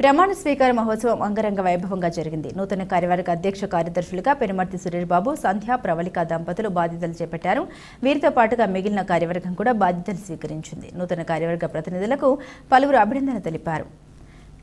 ప్రమాణ స్వీకార మహోత్సవం అంగరంగ వైభవంగా జరిగింది. నూతన కార్యవర్గ అధ్యక్ష కార్యదర్శులుగా పెనుమర్తి సురేష్ బాబు సంధ్యా ప్రవళిక దంపతులు బాధ్యతలు చేపట్టారు. వీరితో పాటుగా మిగిలిన కార్యవర్గం కూడా బాధ్యతలు స్వీకరించింది. నూతన కార్యవర్గ ప్రతినిధులకు పలువురు అభినందన తెలిపారు.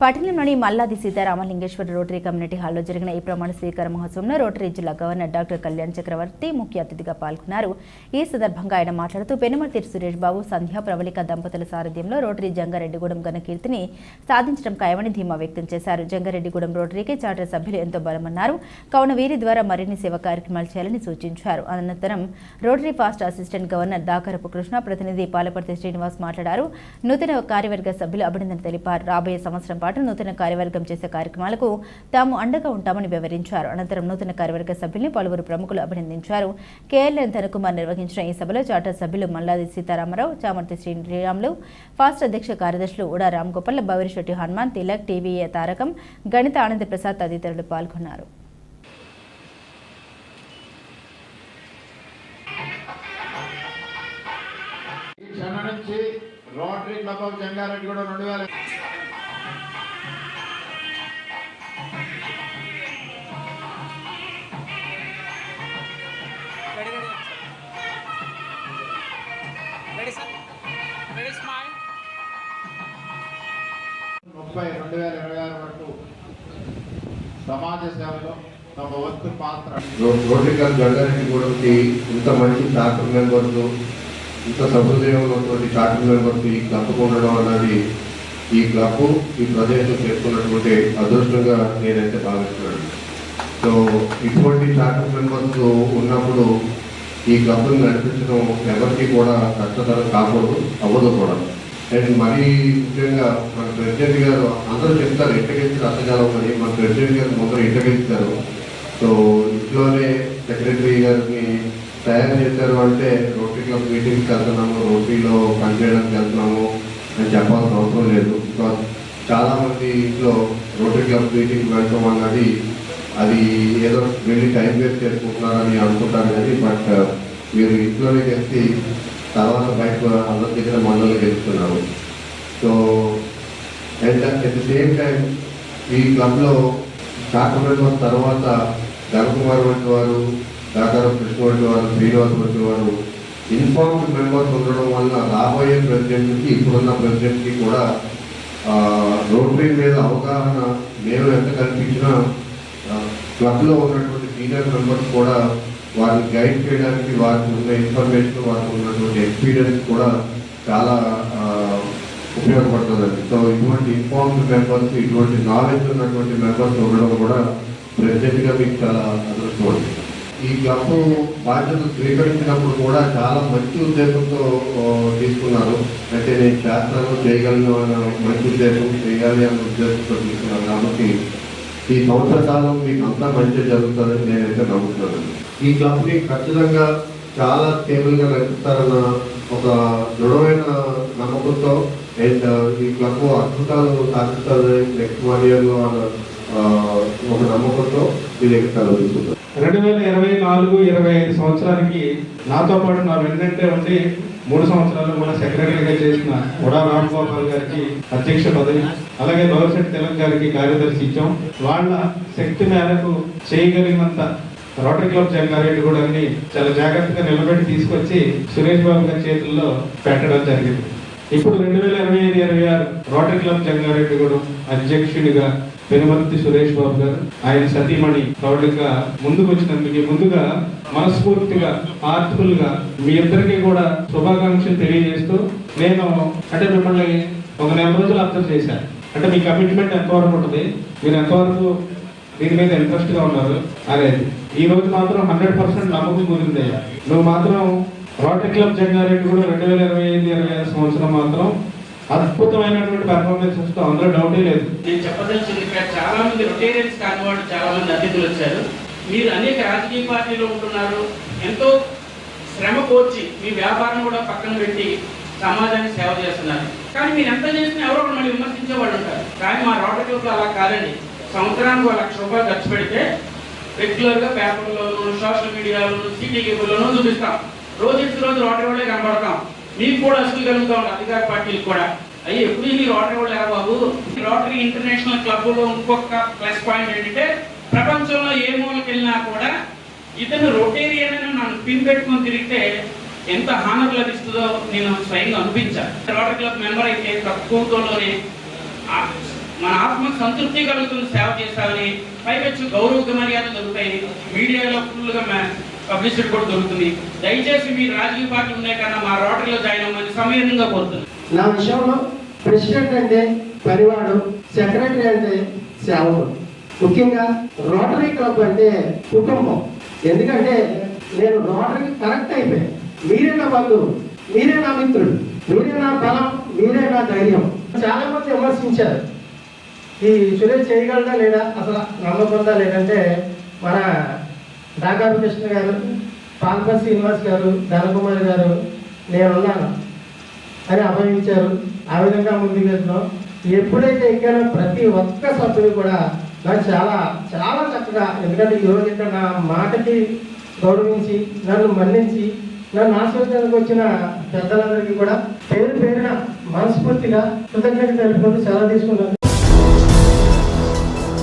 పట్టణంలోని మల్లాది సీతారామలింగేశ్వర రోటరీ కమ్యూనిటీ హాల్లో జరిగిన ఈ ప్రమాణ స్వీకార మహోత్సవంలో రోటరీ జిల్లా గవర్నర్ డాక్టర్ కళ్యాణ్ చక్రవర్తి ముఖ్య అతిథిగా పాల్గొన్నారు. ఈ సందర్భంగా ఆయన మాట్లాడుతూ పెనుమర్తి సురేష్ బాబు సంధ్యా ప్రవళిక దంపతుల సారథ్యంలో రోటరీ జంగారెడ్డిగూడెం ఘన కీర్తిని సాధించడం ఖాయమని ధీమా వ్యక్తం చేశారు. జంగారెడ్డిగూడెం రోటరీకి చార్టర్ సభ్యులు ఎంతో బలమన్నారు. కావున వీరి ద్వారా మరిన్ని సేవా కార్యక్రమాలు చేయాలని సూచించారు. అనంతరం rotary past assistant governor Dakarapu Krishna ప్రతినిధి పాలపర్తి శ్రీనివాస్ మాట్లాడారు. నూతన కార్యవర్గ సభ్యులు అభినందన తెలిపారు. రాబోయే సంవత్సరం పాటు నూతన కార్యవర్గం చేసే కార్యక్రమాలకు తాము అండగా ఉంటామని వివరించారు. అనంతరం నూతన కార్యవర్గ సభ్యుల్ని పలువురు ప్రముఖులు అభినందించారు. కేఎల్ఎన్ ధనకుమార్ నిర్వహించిన ఈ సభలో చార్టర్ సభ్యులు మల్లాది సీతారామరావు చామర్తి శ్రీరాములు ఫాస్ట్ అధ్యక్ష కార్యదర్శులు ఉడా రామ్గోపాల్ బవిరిశెట్టి హనుమాన్ తిలక్ టీవీఏ తారకం గణిత ఆనంద ప్రసాద్ తదితరులు పాల్గొన్నారు. క్షణ నుంచి రోటరీ క్లబ్ ఆఫ్ జంగారెడ్డి కూడా రెండు వేల ముప్పై రెండు వేల ఇరవై ఆరు వరకు సమాజ సేవలో తమ వంతు పాత్ర రోడ్రికల్ జంగారెడ్డి గూడెంకి ఇంత మంచి చార్టర్ మెంబర్స్ ఇంత సహృదయం ఉన్నటువంటి చార్టర్ మెంబర్స్ ఈ క్లబ్కు ఉండడం అన్నది ఈ క్లబ్ ఈ ప్రదేశం చేసుకున్నటువంటి అదృష్టంగా నేనైతే భావిస్తున్నాను. సో ఇటువంటి చార్టర్ మెంబర్స్ ఉన్నప్పుడు ఈ క్లబ్ను నడిపించడం ఎవరికి కూడా కష్టతరం కాకూడదు అవ్వదు కూడా. అండ్ మరీ ముఖ్యంగా మన ప్రెసిడెంట్ గారు అందరూ చెప్తారు ఇంటకెళ్ళి రసజాలం అని మన ప్రెసిడెంట్ గారు ముందర ఇంటకెళ్తారు సో ఇంట్లోనే సెక్రటరీ గారిని తయారు చేశారు అంటే రోటరీ క్లబ్ మీటింగ్కి వెళ్తున్నాము రోటరీలో పనిచేయడానికి వెళ్తున్నాము అని చెప్పాల్సిన అవసరం లేదు. బికాస్ చాలామంది ఇంట్లో రోటరీ క్లబ్ మీటింగ్ వెళ్ళడం అన్నది అది ఏదో వెళ్ళి టైం వేస్ట్ చేసుకుంటున్నారని అనుకుంటారు కానీ బట్ మీరు ఇంట్లోనే చేసి తర్వాత బయట అందరి దగ్గర మనల్ని గెలుపుతున్నాము so and at the same time ఈ క్లబ్లో చార్టర్ మెంబర్స్ తర్వాత ధనకుమార్ వంటి వారు దాదాపు కృష్ణ వంటి వారు శ్రీనివాస్ వంటి వారు ఇన్ఫార్మ్డ్ మెంబర్స్ ఉండడం వల్ల రాబోయే ప్రెసిడెంట్కి ఇప్పుడున్న ప్రెసిడెంట్కి కూడా ఆ, రోటరీ మీద అవగాహన నేను ఎంత కల్పించినా క్లబ్లో ఉన్నటువంటి సీనియర్ మెంబర్స్ కూడా వారిని గైడ్ చేయడానికి వారికి ఉన్న ఇన్ఫర్మేషన్ వారికి ఉన్నటువంటి ఎక్స్పీరియన్స్ కూడా చాలా ఉపయోగపడుతుందండి. సో ఇటువంటి ఇన్ఫార్మ్డ్ మెంబర్స్ ఇటువంటి నాలెడ్జ్ ఉన్నటువంటి మెంబర్స్ ఉండడం కూడా ప్రెసిడెంట్గా మీకు చాలా అదృష్టం ఈ క్లబ్ బాధ్యతలు స్వీకరించినప్పుడు కూడా చాలా మంచి ఉద్దేశంతో తీసుకున్నారు. అంటే నేను చేస్తాను చేయగలను అన్న మంచి ఉద్దేశం చేయాలి అన్న ఉద్దేశంతో తీసుకున్నాను కాబట్టి ఈ సంవత్సర కాలం మీకు అంతా మంచి జరుగుతుందని నేనైతే నమ్ముతున్నాను. ఈ క్లబ్ని ఖచ్చితంగా చాలా స్టేబుల్గా నడుపుతారన్న ఒక దృఢమైన నమ్మకంతో అండ్ ఈ క్లబ్ అద్భుతాలు సాధిస్తుంది నెక్స్ట్ వన్ ఇయర్లో అన్న ఒక నమ్మకంతో మీ దగ్గర రెండు వేల ఇరవై నాలుగు ఇరవై ఐదు సంవత్సరానికి నాతో పాటు నా వెన్నంటే ఉండి మూడు సంవత్సరాలు మన సెక్రటరీగా చేసిన ఉడా రామ్గోపాల్ గారికి అధ్యక్ష పదవి అలాగే భవిష్యత్ తిలక్ గారికి కార్యదర్శి ఇచ్చాం. వాళ్ళ శక్తి మేరకు చేయగలిగినంత రోటరీ క్లబ్ జంగారెడ్డి కూడా అన్ని చాలా జాగ్రత్తగా నిలబెట్టి తీసుకొచ్చి సురేష్ బాబు గారి చేతుల్లో పెట్టడం జరిగింది. ఇప్పుడు రెండు వేల ఇరవై ఐదు ఇరవై ఆరు రోటరీ క్లబ్ జంగారెడ్డి అధ్యక్షుడిగా పెనుమర్తి సురేష్ బాబు గారు ఆయన సతీమణి ప్రౌఢంగా ముందుకు వచ్చినందుకు ముందుగా మనస్ఫూర్తిగా హార్ట్ఫుల్గా మీ ఇద్దరికి కూడా శుభాకాంక్షలు తెలియజేస్తూ నేను అంటే మిమ్మల్ని ఒక నెల రోజులు అర్థం చేశాను. అంటే మీ కమిట్మెంట్ ఎంతవరకు ఉంటుంది? మీరు ఎంతవరకు దీని మీద ఇంట్రెస్ట్గా ఉన్నారు? అనేది ఈ రోజు మాత్రం హండ్రెడ్ పర్సెంట్ నమ్మకం కుదిరిందయ్యా. నువ్వు మాత్రం రోటరీ క్లబ్ జగ్గారెడ్డి కూడా రెండు వేల ఇరవై ఐదు ఇరవై ఐదు సంవత్సరం మాత్రం అద్భుతమైనటువంటి పెర్ఫార్మెన్స్ ఇస్తూ అందులో డౌటే లేదు. నేను చెప్పదలసింది ఇక్కడ చాలా మంది రొటేరియన్స్ కాని వాళ్ళు చాలా మంది అతిథులు వచ్చారు. మీరు అనేక రాజకీయ పార్టీలో ఉంటున్నారు. ఎంతో శ్రమ కోర్చి మీ వ్యాపారం కూడా పక్కన పెట్టి సమాజానికి సేవ చేస్తున్నారు. కానీ మీరు ఎంత చేసినా ఎవరో మళ్ళీ విమర్శించే వాళ్ళు ఉంటారు. కానీ మా రోటరీ క్లబ్లో అలా కాదండి. సంవత్సరానికి ఒక లక్ష రూపాయలు ఖర్చు పెడితే రెగ్యులర్గా పేపర్లోను సోషల్ మీడియాలోను సిటీ కేబుల్లోనూ చూపిస్తాం. రోజు రోజు రోటరీ వాళ్ళే కనబడతాం మీకు కూడా అసలు కలుగుతా ఉంది అధికార పార్టీలు కూడా. అయ్యి ఎప్పుడు ఈ రోటరీ వాళ్ళు బాబు. ఈ రోటరీ ఇంటర్నేషనల్ క్లబ్లో ఇంకొక ప్లస్ పాయింట్ ఏంటంటే ప్రపంచంలో ఏ మూలకి వెళ్ళినా కూడా ఇతను రొటేరియన్ అని నన్ను పిన్ పెట్టుకొని తిరిగితే ఎంత హానర్ లభిస్తుందో నేను స్వయంగా అనిపించాను రోటరీ క్లబ్ మెంబర్ అయితే తక్కువతోనే మన ఆత్మ సంతృప్తి కలుగుతుంది సేవ చేశామని పైకొచ్చి గౌరవ మర్యాదలు దొరుకుతాయి. మీడియాలో ఫుల్గా పబ్లిసిటీ కూడా దొరుకుతుంది. దయచేసి మీ రాజకీయ పార్టీ ఉన్నాయి కన్నా మా రోటరీలో జాయిన్ అవ్వమని సమయంగా కోరుతున్నాను. నా విషయంలో ప్రెసిడెంట్ అంటే పనివాడు సెక్రటరీ అంటే సేవకుడు. ముఖ్యంగా రోటరీ క్లబ్ అంటే కుటుంబం. ఎందుకంటే నేను రోటరీ కరెక్ట్ అయిపోయాను. మీరే నా బంధువు మీరే నా మిత్రుడు మీరే నా బలం మీరే నా ధైర్యం. చాలా మంది విమర్శించారు. ఈ సురేష్ చేయగలదా లేదా? అసలు నమ్మకుందా లేదంటే మన దాకాపు కృష్ణ గారు పాల్పల్ శ్రీనివాస్ గారు ధనకుమారి గారు నేనున్నాను. అని అభయించారు. ఆ విధంగా ముందుకు వెళ్తున్నాం ఎప్పుడైతే ఎక్కానో ప్రతి ఒక్క సభ్యుడు కూడా నాకు చాలా చాలా చక్కగా ఎందుకంటే ఈరోజు ఇక్కడ నా మాటకి గౌరవించి నన్ను మన్నించి నన్ను ఆశీర్వదించడానికి వచ్చిన పెద్దలందరికీ కూడా పేరు పేరున మనస్ఫూర్తిగా కృతజ్ఞత తెలుపుకుంటూ చాలా తీసుకున్నాను